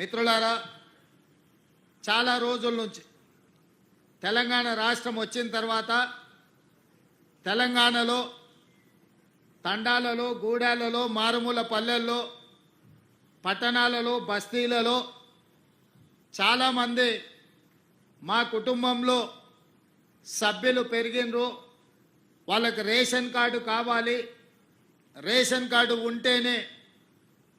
మిత్రులారా చాలా రోజుల నుంచి తెలంగాణ రాష్ట్రం వచ్చిన తర్వాత తెలంగాణలో తండాలలో గూడాలలో మారుమూల పల్లెల్లో పట్టణాలలో బస్తీలలో చాలామంది మా కుటుంబంలో సభ్యులు పెరిగినరు. వాళ్ళకి రేషన్ కార్డు కావాలి. రేషన్ కార్డు ఉంటేనే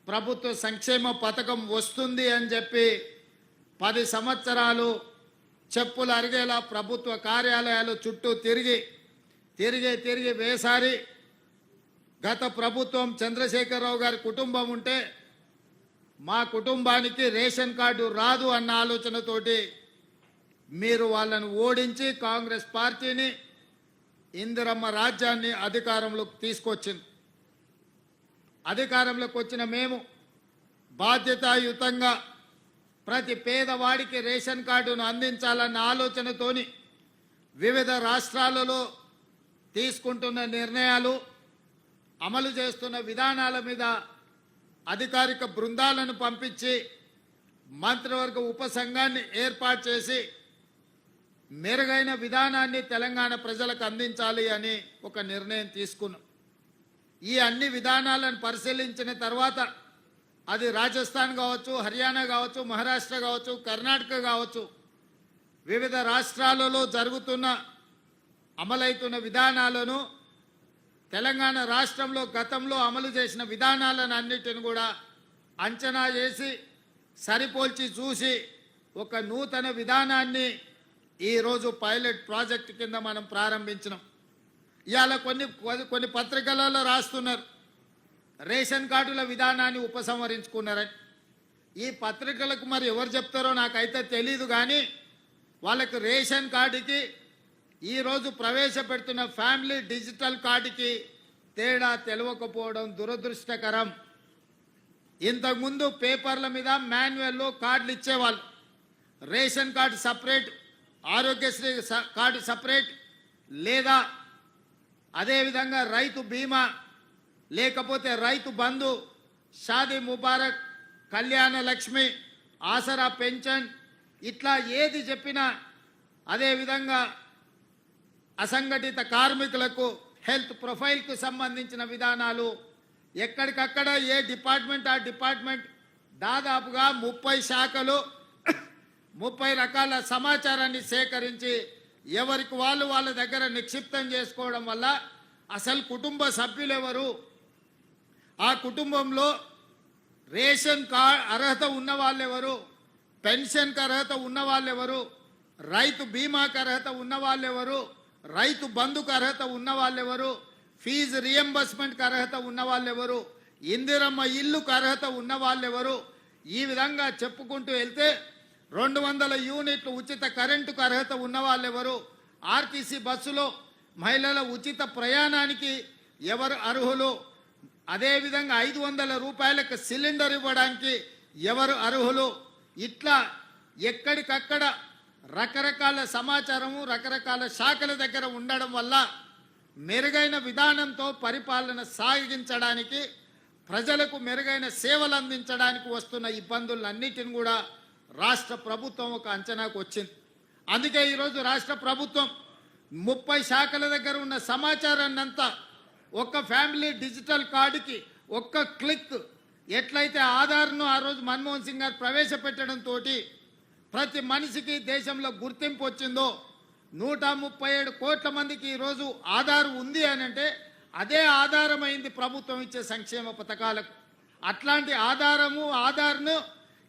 ప్రభుత్వ సంక్షేమ పథకం వస్తుంది అని చెప్పి పది సంవత్సరాలు చెప్పులు అరిగేలా ప్రభుత్వ కార్యాలయాలు చుట్టూ తిరిగి తిరిగి తిరిగి వేసారి. గత ప్రభుత్వం చంద్రశేఖరరావు గారి కుటుంబం ఉంటే మా కుటుంబానికి రేషన్ కార్డు రాదు అన్న ఆలోచనతోటి మీరు వాళ్ళను ఓడించి కాంగ్రెస్ పార్టీని ఇందిరమ్మ రాజ్యాన్ని అధికారంలోకి తీసుకొచ్చింది. అధికారంలోకి వచ్చిన మేము బాధ్యతాయుతంగా ప్రతి పేదవాడికి రేషన్ కార్డును అందించాలన్న ఆలోచనతోని వివిధ రాష్ట్రాలలో తీసుకుంటున్న నిర్ణయాలు అమలు చేస్తున్న విధానాల మీద అధికారిక బృందాలను పంపించి మంత్రివర్గ ఉపసంఘాన్ని ఏర్పాటు చేసి మెరుగైన విధానాన్ని తెలంగాణ ప్రజలకు అందించాలి అని ఒక నిర్ణయం తీసుకున్నాం. ఈ అన్ని విధానాలను పరిశీలించిన తర్వాత అది రాజస్థాన్ కావచ్చు హర్యానా కావచ్చు మహారాష్ట్ర కావచ్చు కర్ణాటక కావచ్చు వివిధ రాష్ట్రాలలో జరుగుతున్న అమలవుతున్న విధానాలను తెలంగాణ రాష్ట్రంలో గతంలో అమలు చేసిన విధానాలను అన్నిటిని కూడా అంచనా చేసి సరిపోల్చి చూసి ఒక నూతన విధానాన్ని ఈరోజు పైలట్ ప్రాజెక్ట్ కింద మనం ప్రారంభించినాం. ఇవాళ కొన్ని కొన్ని పత్రికలలో రాస్తున్నారు. రేషన్ కార్డుల విధానాన్ని ఉపసంహరించుకున్నారని. ఈ పత్రికలకు మరి ఎవరు చెప్తారో నాకైతే తెలీదు కానీ వాళ్ళకి రేషన్ కార్డుకి ఈరోజు ప్రవేశపెడుతున్న ఫ్యామిలీ డిజిటల్ కార్డుకి తేడా తెలియకపోవడం దురదృష్టకరం. ఇంతకుముందు పేపర్ల మీద మాన్యువల్లో కార్డులు ఇచ్చేవాళ్ళు. రేషన్ కార్డు సపరేట్ ఆరోగ్యశ్రీ స- కార్డు సపరేట్ లేదా అదేవిధంగా రైతు బీమా లేకపోతే రైతు బంధు షాదీ ముబారక్ కళ్యాణ లక్ష్మి ఆసరా పెన్షన్ ఇట్లా ఏది చెప్పినా అదేవిధంగా అసంఘటిత కార్మికులకు హెల్త్ ప్రొఫైల్కు సంబంధించిన విధానాలు ఎక్కడికక్కడ ఏ డిపార్ట్మెంట్ ఆ డిపార్ట్మెంట్ దాదాపుగా ముప్పై శాఖలు ముప్పై రకాల సమాచారాన్ని సేకరించి ఎవరికి వాళ్ళు వాళ్ళ దగ్గర నిక్షిప్తం చేసుకోవడం వల్ల అసలు కుటుంబ సభ్యులు ఎవరు ఆ కుటుంబంలో రేషన్ కార్డ్ అర్హత ఉన్న వాళ్ళు ఎవరు పెన్షన్కి అర్హత ఉన్న వాళ్ళు ఎవరు రైతు బీమాకి అర్హత ఉన్న వాళ్ళు ఎవరు రైతు బంధుకు అర్హత ఉన్న వాళ్ళెవరు? ఫీజు రియంబర్స్మెంట్కి అర్హత ఉన్న వాళ్ళు ఎవరు ఇందిరమ్మ ఇల్లుకు అర్హత ఉన్న వాళ్ళు ఎవరు ఈ విధంగా చెప్పుకుంటూ వెళ్తే రెండు వందల యూనిట్లు ఉచిత కరెంటుకు అర్హత ఉన్న వాళ్ళు ఎవరు ఆర్టీసీ బస్సులో మహిళల ఉచిత ప్రయాణానికి ఎవరు అర్హులు? అదేవిధంగా ఐదు వందల రూపాయలకు సిలిండర్ ఇవ్వడానికి ఎవరు అర్హులు? ఇట్లా ఎక్కడికక్కడ రకరకాల సమాచారము రకరకాల శాఖల దగ్గర ఉండడం వల్ల మెరుగైన విధానంతో పరిపాలన సాగించడానికి ప్రజలకు మెరుగైన సేవలు అందించడానికి వస్తున్న ఇబ్బందులన్నిటిని కూడా రాష్ట్ర ప్రభుత్వం ఒక అంచనాకు వచ్చింది. అందుకే ఈరోజు రాష్ట్ర ప్రభుత్వం ముప్పై శాఖల దగ్గర ఉన్న సమాచారాన్ని అంతా ఒక్క ఫ్యామిలీ డిజిటల్ కార్డుకి ఒక్క క్లిక్ ఎట్లయితే ఆధార్ను ఆ రోజు మన్మోహన్ సింగ్ గారు ప్రవేశపెట్టడంతో ప్రతి మనిషికి దేశంలో గుర్తింపు వచ్చిందో నూట ముప్పై ఏడు కోట్ల మందికి ఈరోజు ఆధార్ ఉంది అని అంటే అదే ఆధారమైంది ప్రభుత్వం ఇచ్చే సంక్షేమ పథకాలకు. అట్లాంటి ఆధారము ఆధార్ను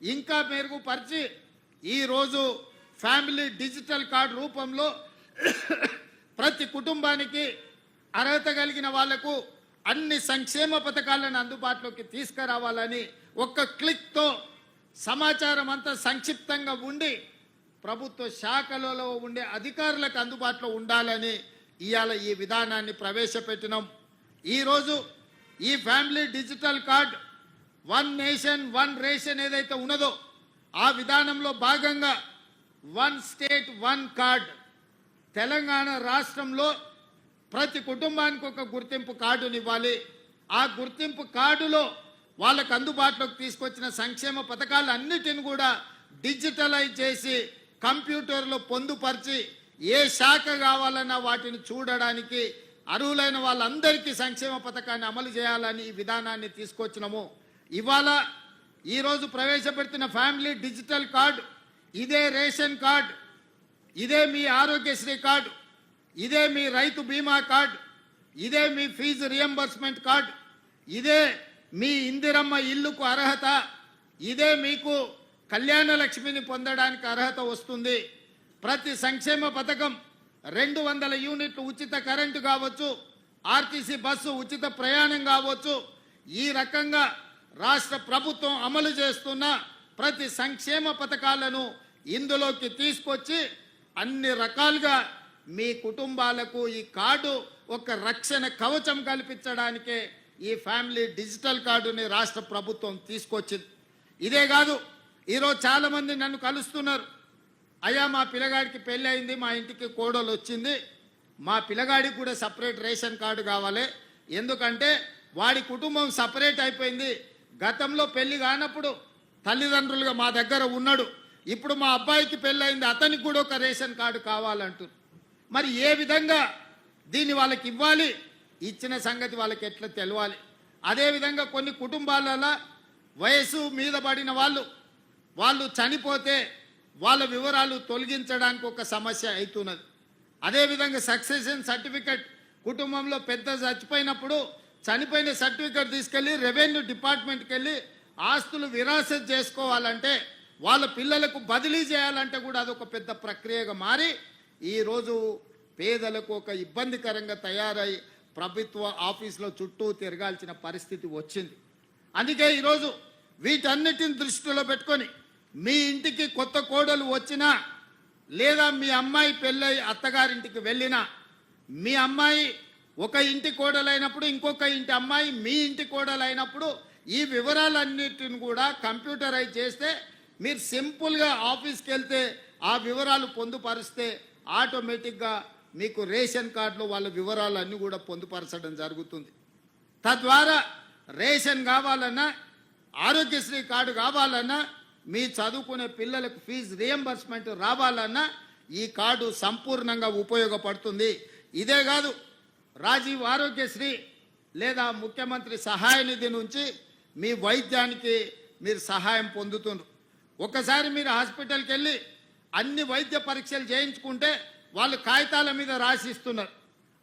ఇంకా మెరుగుపరిచి ఈరోజు ఫ్యామిలీ డిజిటల్ కార్డు రూపంలో ప్రతి కుటుంబానికి అర్హత కలిగిన వాళ్ళకు అన్ని సంక్షేమ పథకాలను అందుబాటులోకి తీసుకురావాలని ఒక్క క్లిక్తో సమాచారం అంతా సంక్షిప్తంగా ఉండి ప్రభుత్వ శాఖలలో ఉండే అధికారులకు అందుబాటులో ఉండాలని ఇవాళ ఈ విధానాన్ని ప్రవేశపెట్టినాం. ఈరోజు ఈ family digital card one nation one ration ఏదైతే ఉన్నదో ఆ విధానంలో భాగంగా one state one card Telangana రాష్ట్రంలో ప్రతి కుటుంబానికి ఒక గుర్తింపు కార్డుని ఇవ్వాలి. ఆ గుర్తింపు కార్డులో వాళ్ళకు అందుబాటులోకి తీసుకొచ్చిన సంక్షేమ పథకాలన్నిటిని కూడా డిజిటలైజ్ చేసి కంప్యూటర్లో పొందుపరిచి ఏ శాఖ కావాలన్నా వాటిని చూడడానికి అర్హులైన వాళ్ళందరికీ సంక్షేమ పథకాన్ని అమలు చేయాలని ఈ విధానాన్ని తీసుకొచ్చినాము. ఇవాళ ఈరోజు ప్రవేశపెడుతున్న ఫ్యామిలీ డిజిటల్ కార్డు ఇదే రేషన్ కార్డు ఇదే మీ ఆరోగ్యశ్రీ కార్డు ఇదే మీ రైతు బీమా కార్డు ఇదే మీ ఫీజు రియంబర్స్మెంట్ కార్డు ఇదే మీ ఇందిరమ్మ ఇల్లుకు అర్హత ఇదే మీకు కళ్యాణ లక్ష్మిని పొందడానికి అర్హత వస్తుంది. ప్రతి సంక్షేమ పథకం రెండు వందల యూనిట్లు ఉచిత కరెంటు కావచ్చు ఆర్టీసీ బస్సు ఉచిత ప్రయాణం కావచ్చు ఈ రకంగా రాష్ట్ర ప్రభుత్వం అమలు చేస్తున్న ప్రతి సంక్షేమ పథకాలను ఇందులోకి తీసుకొచ్చి అన్ని రకాలుగా మీ కుటుంబాలకు ఈ కార్డు ఒక రక్షణ కవచం కల్పించడానికే ఈ ఫ్యామిలీ డిజిటల్ కార్డుని రాష్ట్ర ప్రభుత్వం తీసుకొచ్చింది. ఇదే కాదు ఈరోజు చాలామంది నన్ను కలుస్తున్నారు. అయ్యా మా పిల్లగాడికి పెళ్ళి అయింది మా ఇంటికి కోడలు వచ్చింది. మా పిల్లగాడికి కూడా సపరేట్ రేషన్ కార్డు కావాలి. ఎందుకంటే వాడి కుటుంబం సపరేట్ అయిపోయింది. గతంలో పెళ్ళి కానప్పుడు తల్లిదండ్రులుగా మా దగ్గర ఉన్నాడు. ఇప్పుడు మా అబ్బాయికి పెళ్ళయింది అతనికి కూడా ఒక రేషన్ కార్డు కావాలంటారు మరి ఏ విధంగా దీన్ని వాళ్ళకి ఇవ్వాలి? ఇచ్చిన సంగతి వాళ్ళకి ఎట్లా తెలవాలి? అదేవిధంగా కొన్ని కుటుంబాలలో వయసు మీద పడిన వాళ్ళు వాళ్ళు చనిపోతే వాళ్ళ వివరాలు తొలగించడానికి ఒక సమస్య అవుతున్నది. అదేవిధంగా సక్సెషన్ సర్టిఫికెట్ కుటుంబంలో పెద్ద చచ్చిపోయినప్పుడు చనిపోయిన సర్టిఫికెట్ తీసుకెళ్ళి రెవెన్యూ డిపార్ట్మెంట్కి వెళ్ళి ఆస్తులు విరాసత్ చేసుకోవాలంటే వాళ్ళ పిల్లలకు బదిలీ చేయాలంటే కూడా అదొక పెద్ద ప్రక్రియగా మారి ఈరోజు పేదలకు ఒక ఇబ్బందికరంగా తయారై ప్రభుత్వ ఆఫీసులో చుట్టూ తిరగాల్సిన పరిస్థితి వచ్చింది. అందుకే ఈరోజు వీటన్నిటిని దృష్టిలో పెట్టుకొని మీ ఇంటికి కొత్త కోడలు వచ్చినా లేదా మీ అమ్మాయి పెళ్ళై అత్తగారింటికి వెళ్ళినా మీ అమ్మాయి ఒక ఇంటి కోడలైనప్పుడు ఇంకొక ఇంటి అమ్మాయి మీ ఇంటి కోడలైనప్పుడు ఈ వివరాలన్నిటిని కూడా కంప్యూటరైజ్ చేస్తే మీరు సింపుల్గా ఆఫీస్కి వెళ్తే ఆ వివరాలు పొందుపరిస్తే ఆటోమేటిక్గా మీకు రేషన్ కార్డులో వాళ్ళ వివరాలన్నీ కూడా పొందుపరచడం జరుగుతుంది. తద్వారా రేషన్ కావాలన్నా ఆరోగ్యశ్రీ కార్డు కావాలన్నా మీ చదువుకునే పిల్లలకు ఫీజు రియంబర్స్మెంట్ రావాలన్నా ఈ కార్డు సంపూర్ణంగా ఉపయోగపడుతుంది. ఇదే కాదు రాజీవ్ ఆరోగ్యశ్రీ లేదా ముఖ్యమంత్రి సహాయ నిధి నుంచి మీ వైద్యానికి మీరు సహాయం పొందుతున్నారు. ఒకసారి మీరు హాస్పిటల్కి వెళ్ళి అన్ని వైద్య పరీక్షలు చేయించుకుంటే వాళ్ళు కాగితాల మీద రాసిస్తున్నారు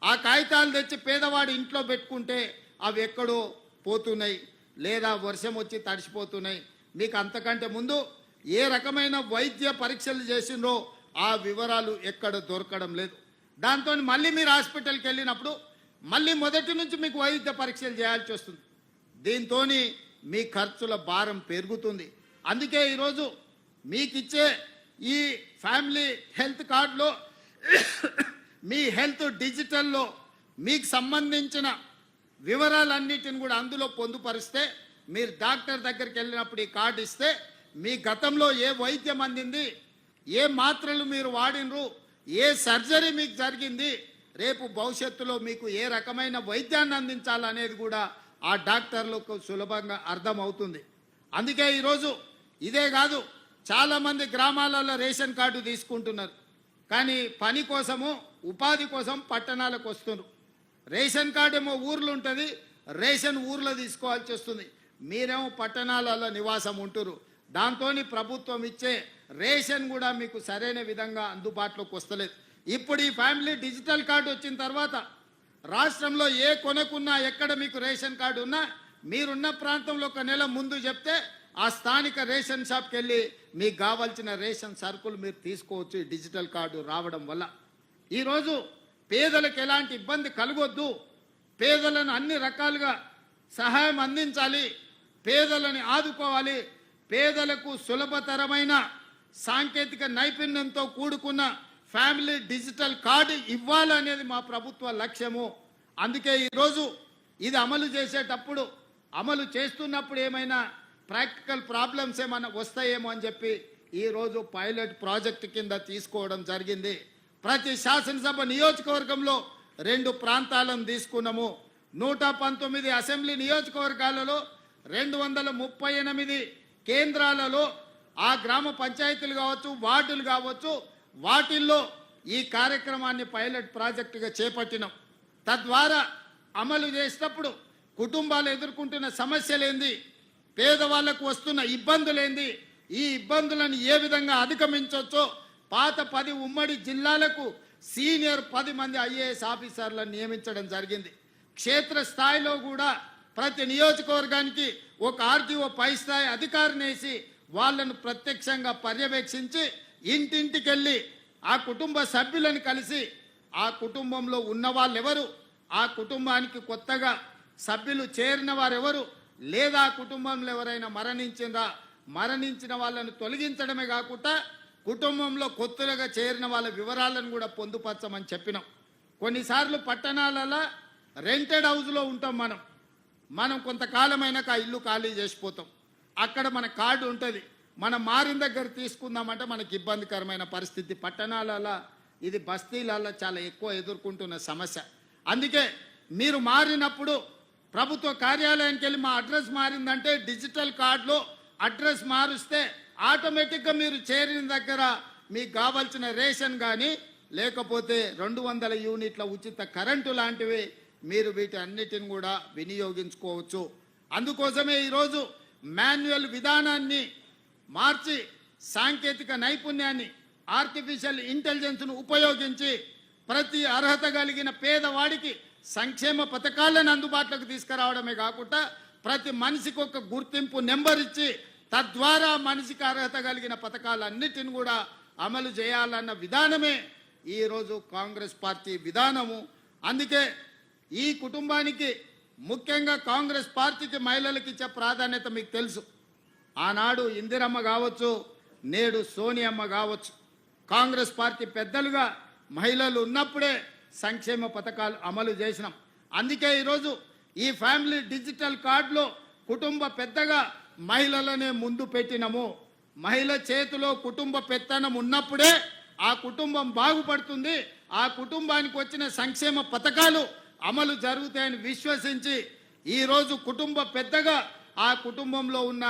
ఆ కాగితాలు తెచ్చి పేదవాడు ఇంట్లో పెట్టుకుంటే అవి ఎక్కడో పోతున్నాయి లేదా వర్షం వచ్చి తడిసిపోతున్నాయి. మీకు అంతకంటే ముందు ఏ రకమైన వైద్య పరీక్షలు చేసిండ్రో ఆ వివరాలు ఎక్కడ దొరకడం లేదు. దాంతో మళ్ళీ మీరు హాస్పిటల్కి వెళ్ళినప్పుడు మళ్ళీ మొదటి నుంచి మీకు వైద్య పరీక్షలు చేయాల్సి వస్తుంది. దీంతో మీ ఖర్చుల భారం పెరుగుతుంది. అందుకే ఈరోజు మీకు ఇచ్చే ఈ ఫ్యామిలీ హెల్త్ కార్డులో మీ హెల్త్ డిజిటల్లో మీకు సంబంధించిన వివరాలన్నిటిని కూడా అందులో పొందుపరిస్తే మీరు డాక్టర్ దగ్గరికి వెళ్ళినప్పుడు ఈ కార్డు ఇస్తే మీ గతంలో ఏ వైద్యం అందింది ఏ మాత్రలు మీరు వాడినరు ఏ సర్జరీ మీకు జరిగింది రేపు భవిష్యత్తులో మీకు ఏ రకమైన వైద్యాన్ని అందించాలనేది కూడా ఆ డాక్టర్లకు సులభంగా అర్థమవుతుంది. అందుకే ఈరోజు ఇదే కాదు చాలామంది గ్రామాలలో రేషన్ కార్డు తీసుకుంటున్నారు. కానీ పని కోసము ఉపాధి కోసం పట్టణాలకు వస్తున్నారు. రేషన్ కార్డు ఏమో ఊర్లో ఉంటుంది రేషన్ ఊర్లో తీసుకోవాల్సి వస్తుంది. మీరేమో పట్టణాలలో నివాసం ఉంటురు దాంతో ప్రభుత్వం ఇచ్చే రేషన్ కూడా మీకు సరైన విధంగా అందుబాటులోకి వస్తలేదు. ఇప్పుడు ఈ ఫ్యామిలీ డిజిటల్ కార్డు వచ్చిన తర్వాత రాష్ట్రంలో ఏ కొనకున్నా ఎక్కడ మీకు రేషన్ కార్డు ఉన్నా మీరున్న ప్రాంతంలో ఒక నెల ముందు చెప్తే ఆ స్థానిక రేషన్ షాప్కి వెళ్ళి మీకు కావాల్సిన రేషన్ సరుకులు మీరు తీసుకోవచ్చు. ఈ డిజిటల్ కార్డు రావడం వల్ల ఈరోజు పేదలకు ఎలాంటి ఇబ్బంది కలగొద్దు. పేదలను అన్ని రకాలుగా సహాయం అందించాలి. పేదలని ఆదుకోవాలి. పేదలకు సులభతరమైన సాంకేతిక నైపుణ్యంతో కూడుకున్న ఫ్యామిలీ డిజిటల్ కార్డు ఇవ్వాలనేది మా ప్రభుత్వ లక్ష్యము. అందుకే ఈరోజు ఇది అమలు చేసేటప్పుడు అమలు చేస్తున్నప్పుడు ఏమైనా ప్రాక్టికల్ ప్రాబ్లమ్స్ ఏమైనా వస్తాయేమో అని చెప్పి ఈరోజు పైలట్ ప్రాజెక్ట్ కింద తీసుకోవడం జరిగింది. ప్రతి శాసనసభ నియోజకవర్గంలో రెండు ప్రాంతాలను తీసుకున్నాము. నూట పంతొమ్మిది అసెంబ్లీ నియోజకవర్గాలలో రెండు వందల ముప్పై ఎనిమిది కేంద్రాలలో ఆ గ్రామ పంచాయతీలు కావచ్చు వార్డులు కావచ్చు వాటిల్లో ఈ కార్యక్రమాన్ని పైలట్ ప్రాజెక్టుగా చేపట్టినాం. తద్వారా అమలు చేసినప్పుడు కుటుంబాలు ఎదుర్కొంటున్న సమస్యలేంది పేదవాళ్ళకు వస్తున్న ఇబ్బందులేంది ఈ ఇబ్బందులను ఏ విధంగా అధిగమించవచ్చో పాత పది ఉమ్మడి జిల్లాలకు సీనియర్ పది మంది ఐఏఎస్ ఆఫీసర్లను నియమించడం జరిగింది. క్షేత్రస్థాయిలో కూడా ప్రతి నియోజకవర్గానికి ఒక ఆర్టీఓ పై స్థాయి అధికారిని వేసి వాళ్ళను ప్రత్యక్షంగా పర్యవేక్షించి ఇంటింటికెళ్ళి ఆ కుటుంబ సభ్యులను కలిసి ఆ కుటుంబంలో ఉన్న వాళ్ళెవరు ఆ కుటుంబానికి కొత్తగా సభ్యులు చేరిన వారెవరు? లేదా ఆ కుటుంబంలో ఎవరైనా మరణించిందా మరణించిన వాళ్ళను తొలగించడమే కాకుండా కుటుంబంలో కొత్తగా చేరిన వాళ్ళ వివరాలను కూడా పొందుపరచమని చెప్పినాం. కొన్నిసార్లు పట్టణాలలో రెంటెడ్ హౌస్లో ఉంటాం మనం. మనం కొంతకాలమైనాక ఆ ఇల్లు ఖాళీ చేసిపోతాం. అక్కడ మన కార్డు ఉంటుంది. మనం మారిన దగ్గర తీసుకుందామంటే మనకి ఇబ్బందికరమైన పరిస్థితి. పట్టణాలలో ఇది బస్తీలలో చాలా ఎక్కువ ఎదుర్కొంటున్న సమస్య. అందుకే మీరు మారినప్పుడు ప్రభుత్వ కార్యాలయానికి వెళ్ళి మా అడ్రస్ మారిందంటే డిజిటల్ కార్డులో అడ్రస్ మారుస్తే ఆటోమేటిక్గా మీరు చేరిన దగ్గర మీకు కావాల్సిన రేషన్ కానీ లేకపోతే రెండు వందల యూనిట్ల ఉచిత కరెంటు లాంటివి మీరు వీటి అన్నిటిని కూడా వినియోగించుకోవచ్చు. అందుకోసమే ఈరోజు మాన్యువల్ విధానాన్ని మార్చి సాంకేతిక నైపుణ్యాన్ని ఆర్టిఫిషియల్ ఇంటెలిజెన్స్ను ఉపయోగించి ప్రతి అర్హత కలిగిన పేదవాడికి సంక్షేమ పథకాలను అందుబాటులోకి తీసుకురావడమే కాకుండా ప్రతి మనిషికి ఒక గుర్తింపు నెంబర్ ఇచ్చి తద్వారా మనిషికి అర్హత కలిగిన పథకాలన్నిటిని కూడా అమలు చేయాలన్న విధానమే ఈరోజు కాంగ్రెస్ పార్టీ విధానము. అందుకే ఈ కుటుంబానికి ముఖ్యంగా కాంగ్రెస్ పార్టీకి మహిళలకు ఇచ్చే ప్రాధాన్యత మీకు తెలుసు. ఆనాడు ఇందిరమ్మ కావచ్చు నేడు సోనియమ్మ కావచ్చు. కాంగ్రెస్ పార్టీ పెద్దలుగా మహిళలు ఉన్నప్పుడే సంక్షేమ పథకాలు అమలు చేసినాం. అందుకే ఈరోజు ఈ ఫ్యామిలీ డిజిటల్ కార్డులో కుటుంబ పెద్దగా మహిళలనే ముందు పెట్టినము. మహిళ చేతిలో కుటుంబ పెత్తనం ఉన్నప్పుడే ఆ కుటుంబం బాగుపడుతుంది. ఆ కుటుంబానికి వచ్చిన సంక్షేమ పథకాలు అమలు జరుగుతాయని విశ్వసించి ఈరోజు కుటుంబ పెద్దగా ఆ కుటుంబంలో ఉన్న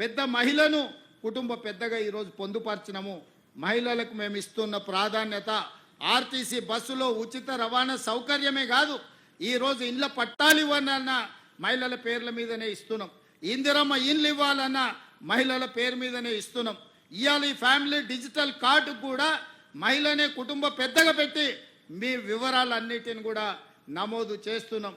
పెద్ద మహిళను కుటుంబ పెద్దగా ఈరోజు పొందుపరచినము. మహిళలకు మేము ఇస్తున్న ప్రాధాన్యత ఆర్టీసీ బస్సులో ఉచిత రవాణా సౌకర్యమే కాదు ఈరోజు ఇండ్ల పట్టాలు ఇవ్వాలన్న మహిళల పేర్ల మీదనే ఇస్తున్నాం. ఇందిరమ్మ ఇండ్లు ఇవ్వాలన్న మహిళల పేరు మీదనే ఇస్తున్నాం. ఇవాళ ఈ ఫ్యామిలీ డిజిటల్ కార్డు కూడా మహిళనే కుటుంబ పెద్దగా పెట్టి మీ వివరాలన్నిటిని కూడా నమోదు చేస్తున్నాం.